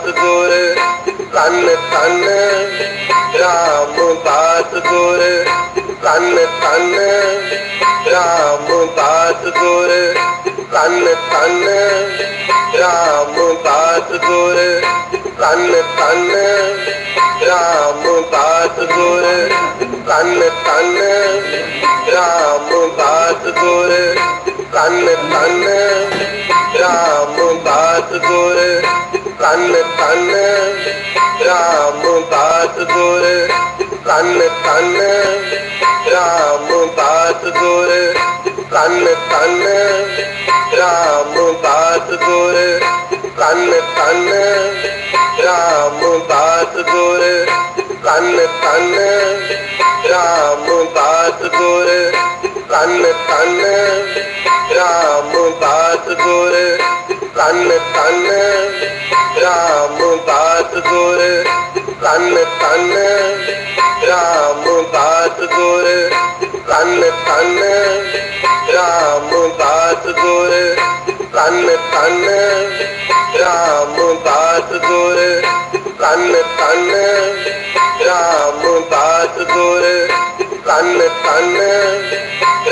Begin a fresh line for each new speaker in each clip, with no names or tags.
ਦਾਸ ਗੁਰ, ਤਨ ਤਨ। ਰਾਮ ਦਾਸ ਗੁਰ, ਤਨ ਤਨ। ਰਾਮ ਦਾਸ ਗੁਰ, ਤਨ ਤਨ। ਰਾਮ ਦਾਸ ਗੁਰ, ਤਨ ਤਨ। ਰਾਮ ਦਾਸ ਗੁਰ, ਤਨ ਤਨ। ਰਾਮ ਦਾਸ ਗੁਰ, ਤਨ ਤਨ। ਰਾਮ ਦਾਸ ਗੁਰ ਤਨ ਤਨ ਰਾਮ ਦਾਸ ਗੁਰ, ਤਨ ਤਨ ਰਾਮ ਦਾਸ ਗੁਰ, ਤਨ ਤਨ ਰਾਮ ਦਾਸ ਗੁਰ, ਤਨ ਤਨ ਰਾਮ ਦਾਸ ਗੁਰ, ਤਨ ਤਨ ਰਾਮ ਦਾਸ ਗੁਰ, ਤਨ ਤਨ ਰਾਮ ਦਾਸ ਗੁਰ। ਤਨ ਤਨ, ਰਾਮ ਦਾਸ ਗੁਰ ਤਨ ਤਨ, ਰਾਮ ਦਾਸ ਗੁਰ ਤਨ ਤਨ, ਰਾਮ ਦਾਸ ਗੁਰ ਤਨ ਤਨ, ਰਾਮ ਦਾਸ ਗੁਰ ਤਨ ਤਨ, ਰਾਮ ਦਾਸ ਗੁਰ ਤਨ ਤਨ,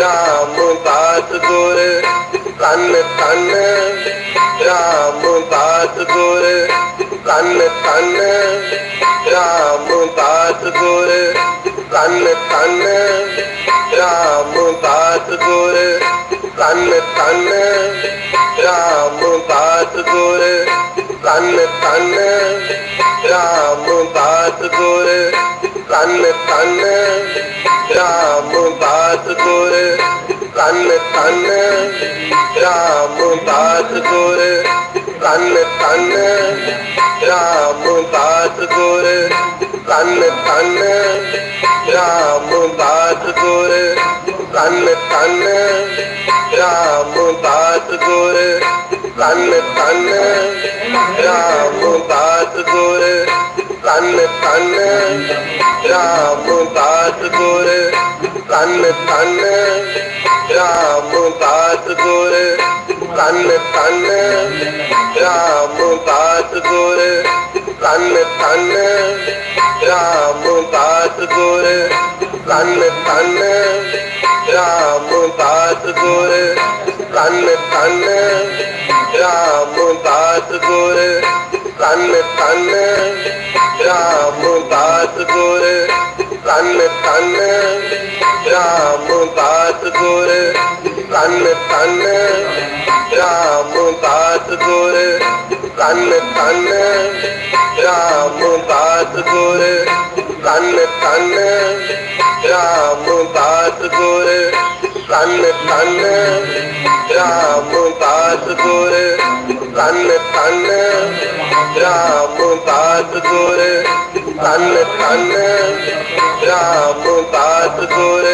ਰਾਮ ਦਾਸ ਗੁਰ ਕੰਨ ਕੰਨ ਰਾਮ ਬਾਤ ਗੁਰ ਕੰਨ ਕੰਨ ਰਾਮ ਬਾਤ ਗੁਰ ਕੰਨ ਕੰਨ ਰਾਮ ਬਾਤ ਗੁਰ ਕੰਨ ਕੰਨ ਰਾਮ ਬਾਤ ਗੁਰ ਕੰਨ ਕੰਨ ਰਾਮਦਾਸ ਗੁਰ, ਤਨ ਤਨ। ਰਾਮਦਾਸ ਗੁਰ, ਤਨ ਤਨ। ਰਾਮਦਾਸ ਗੁਰ, ਤਨ ਤਨ। ਰਾਮਦਾਸ ਗੁਰ, ਤਨ ਤਨ। ਰਾਮਦਾਸ ਗੁਰ, ਤਨ ਤਨ। ਰਾਮਦਾਸ ਗੁਰ ਤਨ ਤਨ ਰਾਮ ਦਾਸ ਗੁਰ, ਤਨ ਤਨ ਰਾਮ ਦਾਸ ਗੁਰ, ਤਨ ਤਨ ਰਾਮ ਦਾਸ ਗੁਰ, ਤਨ ਤਨ ਰਾਮ ਦਾਸ ਗੁਰ, ਤਨ ਤਨ ਰਾਮ ਦਾਸ ਗੁਰ, ਤਨ ਤਨ ਰਾਮਦਾਸ ਗੁਰ ਕੰਨ ਕੰਨ ਰਾਮਦਾਸ ਗੁਰ ਕੰਨ ਕੰਨ ਰਾਮਦਾਸ ਗੁਰ ਕੰਨ ਕੰਨ ਰਾਮਦਾਸ ਗੁਰ ਕੰਨ ਕੰਨ ਰਾਮਦਾਸ ਗੁਰ ਕੰਨ ਕੰਨ ਰਾਮਦਾਸ ਗੁਰ ਤਨ ਤਨ ਰਾਮ ਦਾਸ ਗੁਰ, ਤਨ ਤਨ ਰਾਮ ਦਾਸ ਗੁਰ, ਤਨ ਤਨ ਰਾਮ ਦਾਸ ਗੁਰ, ਤਨ ਤਨ ਰਾਮ ਦਾਸ ਗੁਰ,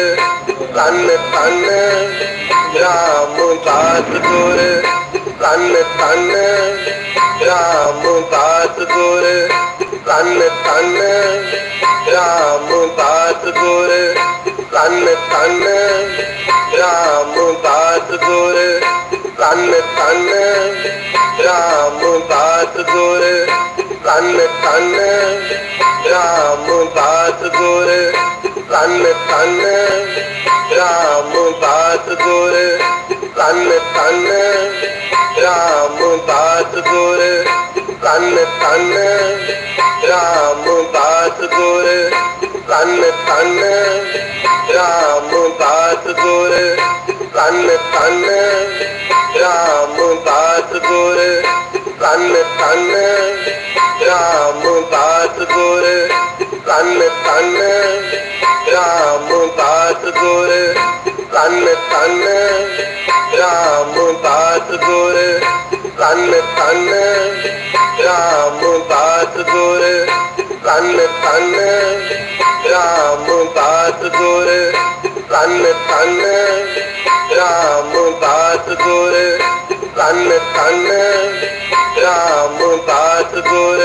ਤਨ ਤਨ ਰਾਮ ਦਾਸ ਗੁਰ, ਤਨ ਤਨ ਰਾਮ ਦਾਸ ਗੁਰ, ਤਨ ਤਨ ਰਾਮਦਾਸ ਗੁਰ ਕੰਨ ਕੰਨ ਰਾਮਦਾਸ ਗੁਰ ਕੰਨ ਕੰਨ ਰਾਮਦਾਸ ਗੁਰ ਕੰਨ ਕੰਨ ਰਾਮਦਾਸ ਗੁਰ ਕੰਨ ਕੰਨ ਰਾਮਦਾਸ ਗੁਰ ਕੰਨ ਕੰਨ ਰਾਮਦਾਸ ਗੁਰ ਤਨ ਤਨ ਰਾਮ ਦਾਸ ਗੁਰ ਤਨ ਤਨ ਰਾਮ ਦਾਸ ਗੁਰ ਤਨ ਤਨ ਰਾਮ ਦਾਸ ਗੁਰ ਤਨ ਤਨ ਰਾਮ ਦਾਸ ਗੁਰ ਤਨ ਤਨ ਰਾਮ ਦਾਸ ਗੁਰ ਤਨ ਤਨ ਰਾਮ ਦਾਸ ਗੁਰ ਤਨ ਤਨ ਰਾਮ ਦਾਸ ਗੁਰ ਤਨ ਤਨ ਰਾਮ ਦਾਸ ਗੁਰ ਤਨ ਤਨ ਰਾਮ ਦਾਸ ਗੁਰ ਤਨ ਤਨ ਰਾਮ ਦਾਸ ਗੁਰ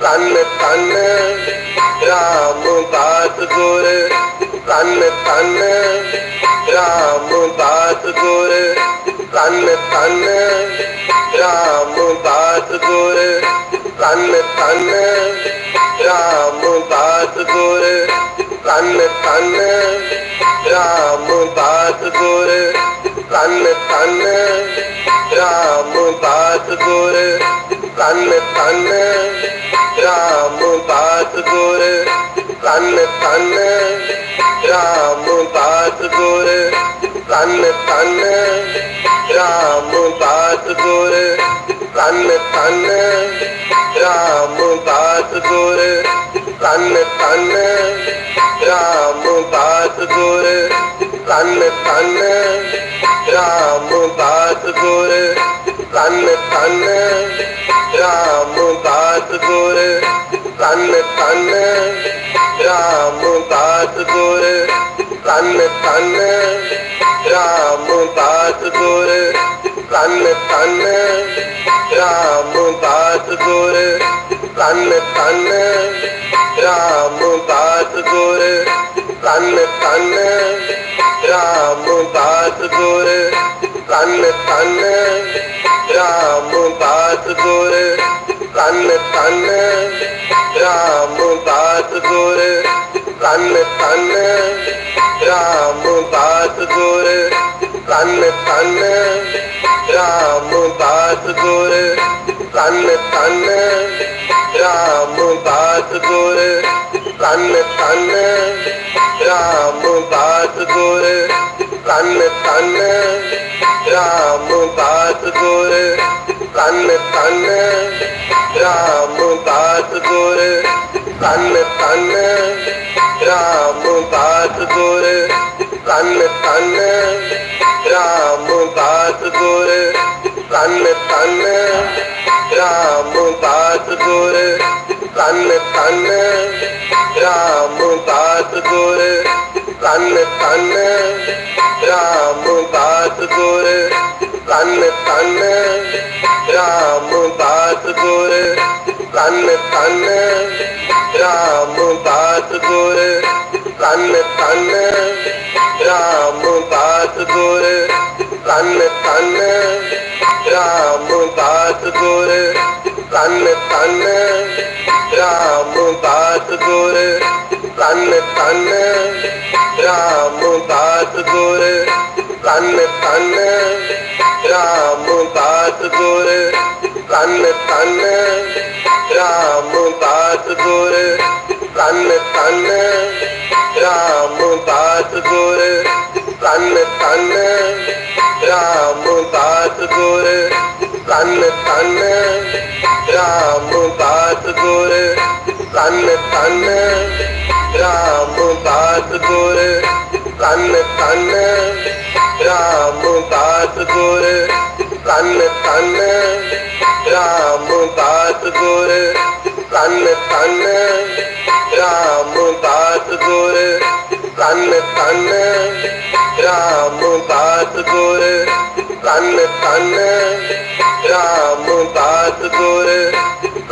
ਤਨ ਤਨ ਰਾਮ ਦਾਸ ਗੁਰ ਤਨ ਤਨ ਰਾਮ ਦਾਸ ਗੁਰ ਤਨ ਤਨ ਰਾਮ ਦਾਸ ਗੁਰ। ਤਨ ਤਨ ਰਾਮ ਦਾਸ ਗੁਰ। ਤਨ ਤਨ ਰਾਮ ਦਾਸ ਗੁਰ। ਤਨ ਤਨ ਰਾਮ ਦਾਸ ਗੁਰ। ਤਨ ਤਨ ਰਾਮ ਦਾਸ ਗੁਰ। ਧੰਨ ਧੰਨ ਰਾਮਦਾਸ ਗੁਰ ਤਨ ਤਨ। ਰਾਮਦਾਸ ਗੁਰ ਤਨ ਤਨ। ਰਾਮਦਾਸ ਗੁਰ ਤਨ ਤਨ। ਰਾਮਦਾਸ ਗੁਰ ਤਨ ਤਨ। ਰਾਮਦਾਸ ਗੁਰ ਤਨ ਤਨ। ਰਾਮਦਾਸ ਗੁਰ ਤਨ ਤਨ। ਰਾਮਦਾਸ ਸਤਗੁਰ ਤਨ ਤਨ। ਰਾਮਦਾਸ ਗੁਰ ਤਨ ਤਨ। ਰਾਮਦਾਸ ਗੁਰ ਤਨ ਤਨ। ਰਾਮਦਾਸ ਗੁਰ ਤਨ ਤਨ। ਰਾਮਦਾਸ ਗੁਰ ਤਨ ਤਨ। ਰਾਮਦਾਸ ਗੁਰ ਤਨ ਤਨ। ਰਾਮਦਾਸ ਗੁਰ ਤਨ ਤਨ ਰਾਮ ਦਾਸ ਗੁਰ ਤਨ ਤਨ ਰਾਮ ਦਾਸ ਗੁਰ ਤਨ ਤਨ ਰਾਮ ਦਾਸ ਗੁਰ ਤਨ ਤਨ ਰਾਮ ਦਾਸ ਗੁਰ ਤਨ ਤਨ ਰਾਮ ਦਾਸ ਗੁਰ ਤਨ ਤਨ ਰਾਮ ਦਾਸ ਗੁਰ ਤਨ ਤਨ ਰਾਮ ਦਾਸ ਗੁਰ ਤਨ ਤਨ ਰਾਮ ਦਾਸ ਗੁਰ ਤਨ ਤਨ ਰਾਮ ਦਾਸ ਗੁਰ ਤਨ ਤਨ ਰਾਮ ਦਾਸ ਗੁਰ ਤਨ ਤਨ ਰਾਮ ਦਾਸ ਗੁਰ ਤਨ ਤਨ ਰਾਮ ਦਾਸ ਗੁਰ ਤਨ ਤਨ ਰਾਮ ਬਾਤ ਗੁਰ, ਤਨ ਤਨ ਰਾਮ ਬਾਤ ਗੁਰ, ਤਨ ਤਨ ਰਾਮ ਬਾਤ ਗੁਰ, ਤਨ ਤਨ ਰਾਮ ਬਾਤ ਗੁਰ, ਤਨ ਤਨ ਰਾਮ ਬਾਤ ਗੁਰ, ਤਨ ਤਨ ਰਾਮ ਦਾਸ ਗੁਰ ਕੰਨ ਤਨ ਰਾਮ ਦਾਸ ਗੁਰ ਕੰਨ ਤਨ ਰਾਮ ਦਾਸ ਗੁਰ ਕੰਨ ਤਨ ਰਾਮ ਦਾਸ ਗੁਰ ਕੰਨ ਤਨ ਰਾਮ ਦਾਸ ਗੁਰ ਕੰਨ ਤਨ ਰਾਮ ਦਾਸ ਗੁਰ ਤਨ ਤਨ ਰਾਮਦਾਸ ਗੁਰ, ਤਨ ਤਨ ਰਾਮਦਾਸ ਗੁਰ, ਤਨ ਤਨ ਰਾਮਦਾਸ ਗੁਰ, ਤਨ ਤਨ ਰਾਮਦਾਸ ਗੁਰ, ਤਨ ਤਨ ਰਾਮਦਾਸ ਗੁਰ।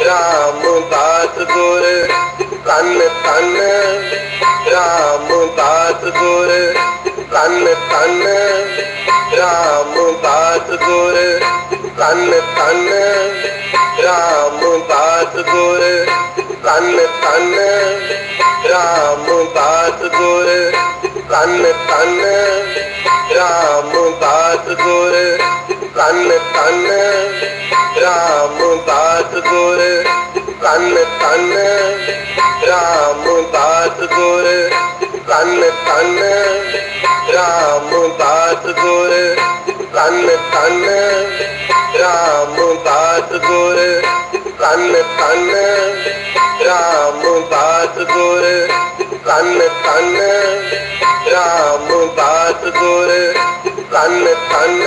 ਰਾਮਦਾਸ ਗੁਰ ਕੰਨ ਕੰਨ ਰਾਮਦਾਸ ਗੁਰ ਕੰਨ ਕੰਨ ਰਾਮਦਾਸ ਗੁਰ ਕੰਨ ਕੰਨ ਰਾਮਦਾਸ ਗੁਰ ਕੰਨ ਕੰਨ ਰਾਮਦਾਸ ਗੁਰ ਕੰਨ ਕੰਨ ਰਾਮਦਾਸ ਗੁਰ ਕੰਨ ਕੰਨ ਰਾਮਦਾਸ ਗੁਰ। ਕੰਨ ਕੰਨ ਰਾਮਦਾਸ ਗੁਰ। ਕੰਨ ਕੰਨ ਰਾਮਦਾਸ ਗੁਰ। ਕੰਨ ਕੰਨ ਰਾਮਦਾਸ ਗੁਰ। ਕੰਨ ਕੰਨ ਰਾਮਦਾਸ ਗੁਰ। ਕੰਨ ਕੰਨ ਰਾਮਦਾਸ ਗੁਰ। ਕੰਨ ਕੰਨ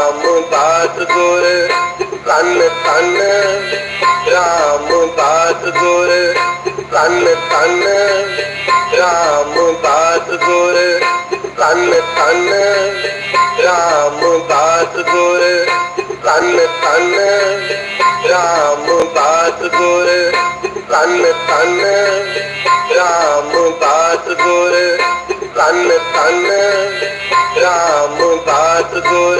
ਗੁਰ ਤਨ ਤਨ ਰਾਮ ਬਾਤ ਗੁਰ ਤਨ ਤਨ ਰਾਮ ਬਾਤ ਗੁਰ ਤਨ ਤਨ ਰਾਮ ਬਾਤ ਗੁਰ ਤਨ ਤਨ ਰਾਮ ਬਾਤ ਗੁਰ ਤਨ ਤਨ ਰਾਮ ਬਾਤ ਗੁਰ ਤਨ ਤਨ ਰਾਮ ਬਾਤ ਗੁਰ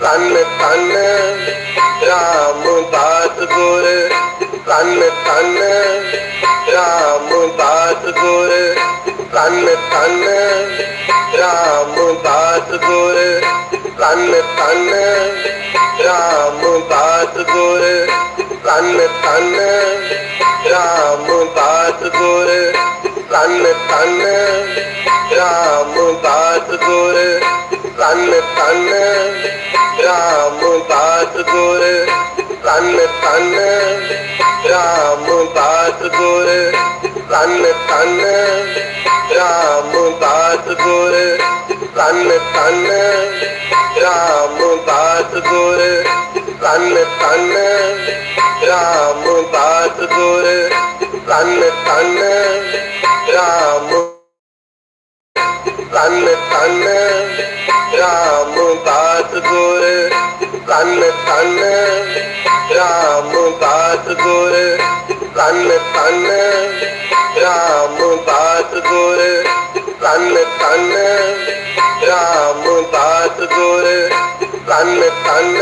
ਤਨ ਤਨ ਰਾਮਦਾਸ ਗੁਰ ਤਨ ਤਨ ਰਾਮਦਾਸ ਗੁਰ ਤਨ ਤਨ ਰਾਮਦਾਸ ਗੁਰ ਤਨ ਤਨ ਰਾਮਦਾਸ ਗੁਰ ਤਨ ਤਨ ਰਾਮਦਾਸ ਗੁਰ ਤਨ ਤਨ ਰਾਮਦਾਸ ਗੁਰ ਤਨ ਤਨ ਰਾਮਦਾਸ ਗੁਰ ਤਨ ਤਨ ਰਾਮਦਾਸ ਗੁਰ ਤਨ ਤਨ ਰਾਮਦਾਸ ਗੁਰ ਤਨ ਤਨ ਰਾਮਦਾਸ ਗੁਰ ਤਨ ਤਨ ਰਾਮਦਾਸ ਗੁਰ ਤਨ ਤਨ ਰਾਮ ਕੰਨ ਕੰਨ ਰਾਮ ਦਾਸ ਗੁਰ ਕੰਨ ਕੰਨ ਰਾਮ ਦਾਸ ਗੁਰ ਕੰਨ ਕੰਨ ਰਾਮ ਦਾਸ ਗੁਰ ਕੰਨ ਕੰਨ ਰਾਮ ਦਾਸ ਗੁਰ ਕੰਨ ਕੰਨ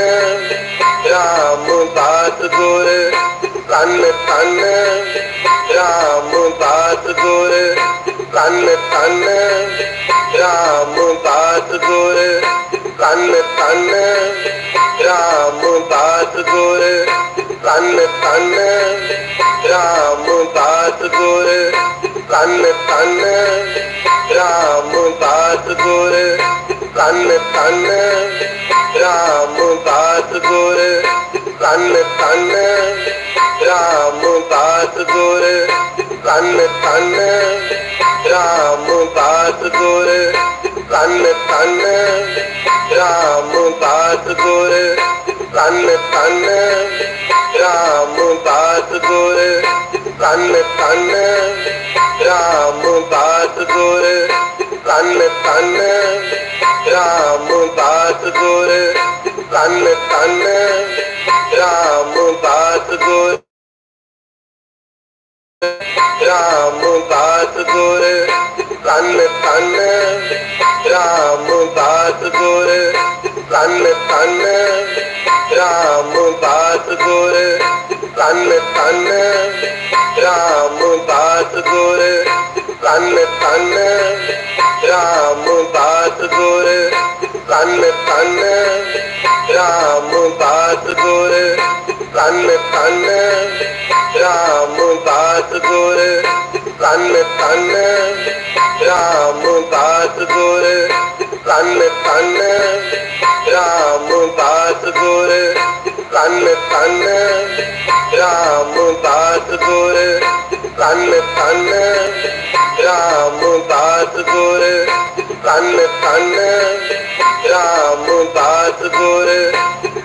ਰਾਮ ਦਾਸ ਗੁਰ ਕੰਨ ਕੰਨ ਰਾਮ ਦਾਸ ਗੁਰ ਕੰਨ ਕੰਨ ਰਾਮ ਦਾਸ ਗੁਰ ਕੰਨ ਕੰਨ ਰਾਮ ਦਾਸ ਗੁਰ ਕੰਨ ਕੰਨ ਰਾਮ ਦਾਸ ਗੁਰ ਕੰਨ ਕੰਨ ਰਾਮ ਦਾਸ ਗੁਰ ਕੰਨ ਕੰਨ ਰਾਮ ਦਾਸ ਗੁਰ ਕੰਨ ਕੰਨ ਰਾਮ ਦਾਸ ਗੁਰ ਤਨ ਤਨ ਰਾਮ ਬਾਤ ਗੁਰ ਤਨ ਤਨ ਰਾਮ ਬਾਤ ਗੁਰ ਤਨ ਤਨ ਰਾਮ ਬਾਤ ਗੁਰ ਤਨ ਤਨ ਰਾਮ ਬਾਤ ਗੁਰ ਤਨ ਤਨ ਰਾਮ ਬਾਤ ਗੁਰ ਤਨ ਤਨ ਰਾਮ ਬਾਤ ਗੁਰ ਰਾਮ ਦਾਸ ਗੁਰ, ਤਨ ਤਨ। ਰਾਮ ਦਾਸ ਗੁਰ, ਤਨ ਤਨ। ਰਾਮ ਦਾਸ ਗੁਰ, ਤਨ ਤਨ। ਰਾਮ ਦਾਸ ਗੁਰ, ਤਨ ਤਨ। ਰਾਮ ਦਾਸ ਗੁਰ, ਤਨ ਤਨ। ਰਾਮ ਦਾਸ ਗੁਰ ਤਨ ਤਨ ਰਾਮ ਦਾਸ ਗੁਰ ਤਨ ਤਨ ਰਾਮ ਦਾਸ ਗੁਰ ਤਨ ਤਨ ਰਾਮ ਦਾਸ ਗੁਰ ਤਨ ਤਨ ਰਾਮ ਦਾਸ ਗੁਰ ਤਨ ਤਨ ਰਾਮ ਦਾਸ ਗੁਰ ਤਨ ਤਨ ਰਾਮ ਦਾਸ ਗੁਰ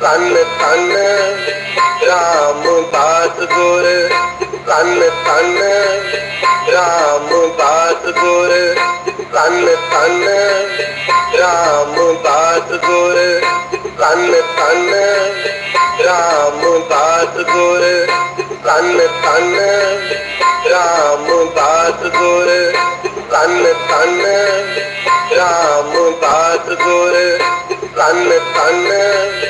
ਤਨ ਤਨ ਰਾਮ ਬਾਤ ਗੁਰ, ਤਨ ਤਨ ਰਾਮ ਬਾਤ ਗੁਰ, ਤਨ ਤਨ ਰਾਮ ਬਾਤ ਗੁਰ, ਤਨ ਤਨ ਰਾਮ ਬਾਤ ਗੁਰ, ਤਨ ਤਨ ਰਾਮ ਬਾਤ ਗੁਰ, ਤਨ ਤਨ ਰਾਮ ਬਾਤ ਗੁਰ, ਤਨ ਤਨ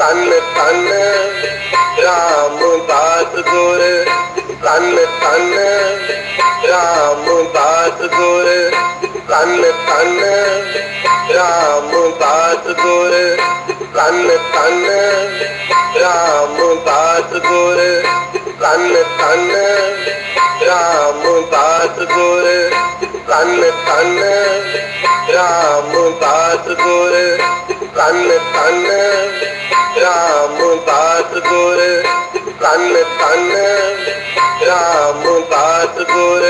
ਤਨ ਤਨ ਰਾਮਦਾਸ ਗੁਰ ਤਨ ਤਨ ਰਾਮਦਾਸ ਗੁਰ ਤਨ ਤਨ ਰਾਮਦਾਸ ਗੁਰ ਤਨ ਤਨ ਰਾਮਦਾਸ ਗੁਰ ਤਨ ਤਨ ਰਾਮਦਾਸ ਗੁਰ ਤਨ ਤਨ ਰਾਮਦਾਸ ਗੁਰ ਤਨ ਤਨ ਰਾਮ ਦਾਸ ਗੁਰ ਤਨ ਤਨ ਰਾਮ ਦਾਸ ਗੁਰ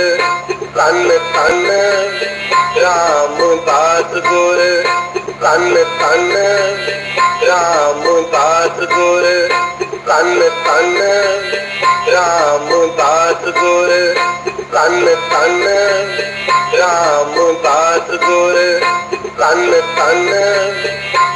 ਤਨ ਤਨ ਰਾਮ ਦਾਸ ਗੁਰ ਤਨ ਤਨ ਰਾਮ ਦਾਸ ਗੁਰ ਤਨ ਤਨ ਰਾਮ ਦਾਸ ਗੁਰ ਤਨ ਤਨ ਰਾਮ ਦਾਸ ਗੁਰ ਤਨ ਤਨ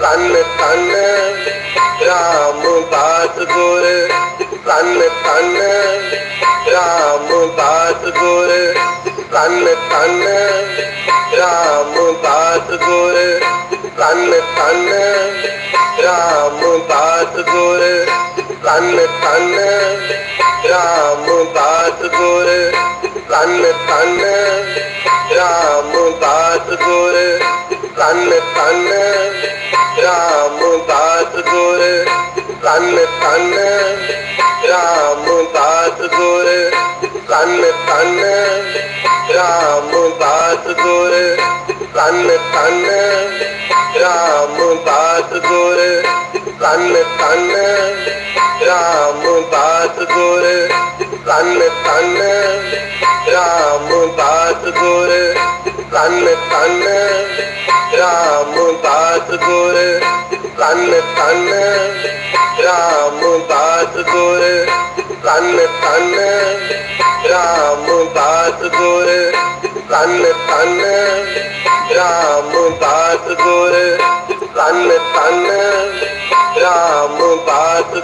ਤਨ ਤਨ ਰਾਮ ਬਾਤ ਗੁਰ ਤਨ ਤਨ ਰਾਮ ਬਾਤ ਗੁਰ ਤਨ ਤਨ ਰਾਮ ਬਾਤ ਗੁਰ ਤਨ ਤਨ ਰਾਮ ਬਾਤ ਗੁਰ ਤਨ ਤਨ ਰਾਮ ਬਾਤ ਗੁਰ ਤਨ ਤਨ ਰਾਮ ਬਾਤ ਗੁਰ ਤਨ ਤਨ ਰਾਮਦਾਸ ਗੁਰ ਕੰਨ ਕੰਨ ਰਾਮਦਾਸ ਗੁਰ ਕੰਨ ਕੰਨ ਰਾਮਦਾਸ ਗੁਰ ਕੰਨ ਕੰਨ ਰਾਮਦਾਸ ਗੁਰ ਕੰਨ ਕੰਨ ਰਾਮਦਾਸ ਗੁਰ ਕੰਨ ਕੰਨ ਰਾਮਦਾਸ ਗੁਰ ਕੰਨ ਕੰਨ ਰਾਮਦਾਸ ਗੁਰ, ਤਨ ਤਨ। ਰਾਮਦਾਸ ਗੁਰ, ਤਨ ਤਨ। ਰਾਮਦਾਸ ਗੁਰ, ਤਨ ਤਨ। ਰਾਮਦਾਸ ਗੁਰ, ਤਨ ਤਨ। ਰਾਮਦਾਸ